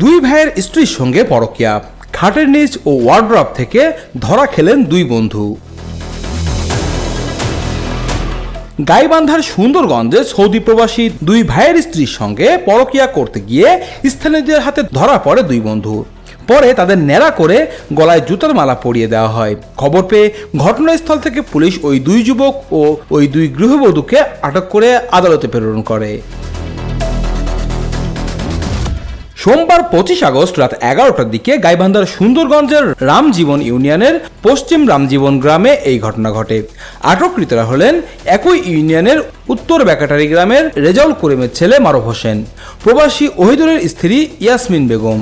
দুই ভাইয়ের স্ত্রীর সঙ্গে পরকিয়া। খাটের নিচ ও ওয়ার্ড্রপ থেকে ধরা খেলেন দুই বন্ধু। গাইবান্ধার সুন্দরগঞ্জে সৌদি প্রবাসী দুই ভাইয়ের স্ত্রীর সঙ্গে পরকিয়া করতে গিয়ে স্থানীয়দের হাতে ধরা পড়ে দুই বন্ধু। পরে তাদের ন্যাড়া করে গলায় জুতার মালা পরিয়ে দেওয়া হয়। খবর পেয়ে ঘটনাস্থল থেকে পুলিশ ওই দুই যুবক ও ওই দুই গৃহবধূকে আটক করে আদালতে প্রেরণ করে। সোমবার পঁচিশ আগস্ট রাত এগারোটার দিকে গাইবান্ধার সুন্দরগঞ্জের রামজীবন ইউনিয়নের পশ্চিম রামজীবন গ্রামে এই ঘটনা ঘটে। আটককৃতরা হলেন একই ইউনিয়নের উত্তর বেকাটারি গ্রামের রেজাউল করিমের ছেলে মারুফ হোসেন, প্রবাসী ওহিদুরের স্ত্রী ইয়াসমিন বেগম,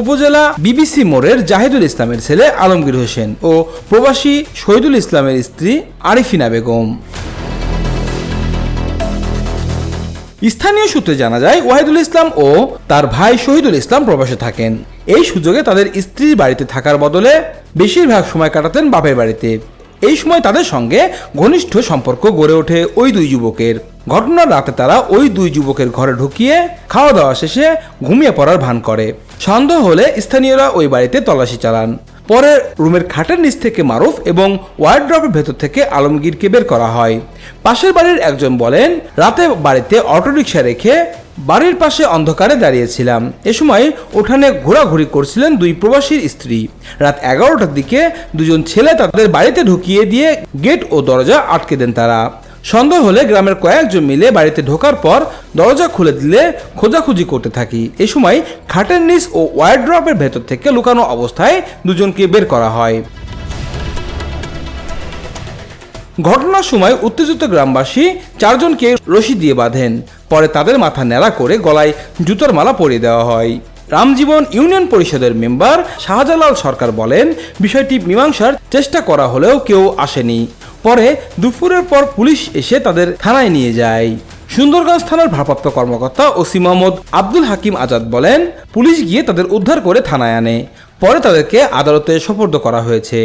উপজেলা বিবিসি মোড়ের জাহিদুল ইসলামের ছেলে আলমগীর হোসেন ও প্রবাসী শহীদুল ইসলামের স্ত্রী আরিফিনা বেগম। স্থানীয় সূত্রে জানা যায়, ওয়াহিদুল ইসলাম ও তার ভাই শহীদুল ইসলাম প্রবাসে থাকেন। এই সুযোগে তাদের স্ত্রীর বাড়িতে থাকার বদলে বেশিরভাগ সময় কাটাতেন বাপের বাড়িতে। এই সময় তাদের সঙ্গে ঘনিষ্ঠ সম্পর্ক গড়ে ওঠে ওই দুই যুবকের। ঘটনার রাতে তারা ওই দুই যুবকের ঘরে ঢুকিয়ে খাওয়া দাওয়া শেষে ঘুমিয়ে পড়ার ভান করে। সন্দেহ হলে স্থানীয়রা ওই বাড়িতে তল্লাশি চালান। পরে রুমের খাটের নিচ থেকে মারুফ এবং ওয়ার্ড্রপের ভেতর থেকে আলমগীরকে বের করা হয়। পাশের বাড়ির একজন বলেন, রাতে বাড়িতে অটোরিকশা রেখে বাড়ির পাশে অন্ধকারে দাঁড়িয়েছিলাম। এ সময় উঠানে ঘোরাঘুরি করছিলেন দুই প্রবাসীর স্ত্রী। রাত এগারোটার দিকে দুজন ছেলে তাদের বাড়িতে ঢুকিয়ে দিয়ে গেট ও দরজা আটকে দেন তারা। সন্দেহ হলে গ্রামের কয়েকজন মিলে বাড়িতে ঢোকার পর দরজা খুলে দিলে খোঁজাখুঁজি করতে থাকি। এ সময় খাটের নিচ ও ওয়ার্ড্রপের ভেতর থেকে লুকানো অবস্থায় দুজনকে বের করা হয়। ঘটনার সময় উত্তেজিত গ্রামবাসী চারজনকে রশি দিয়ে বাঁধেন। পরে তাদের মাথা ন্যাড়া করে গলায় জুতোর মালা পরিয়ে দেওয়া হয়। রামজীবন ইউনিয়ন পরিষদের মেম্বার শাহজালাল সরকার বলেন, বিষয়টি মীমাংসার চেষ্টা করা হলেও কেউ আসেনি। পরে দুপুরের পর পুলিশ এসে তাদের থানায় নিয়ে যায়। সুন্দরগঞ্জ থানার ভারপ্রাপ্ত কর্মকর্তা ওসি মোহাম্মদ আব্দুল হাকিম আজাদ বলেন, পুলিশ গিয়ে তাদের উদ্ধার করে থানায় আনে। পরে তাদেরকে আদালতে সোপর্দ করা হয়েছে।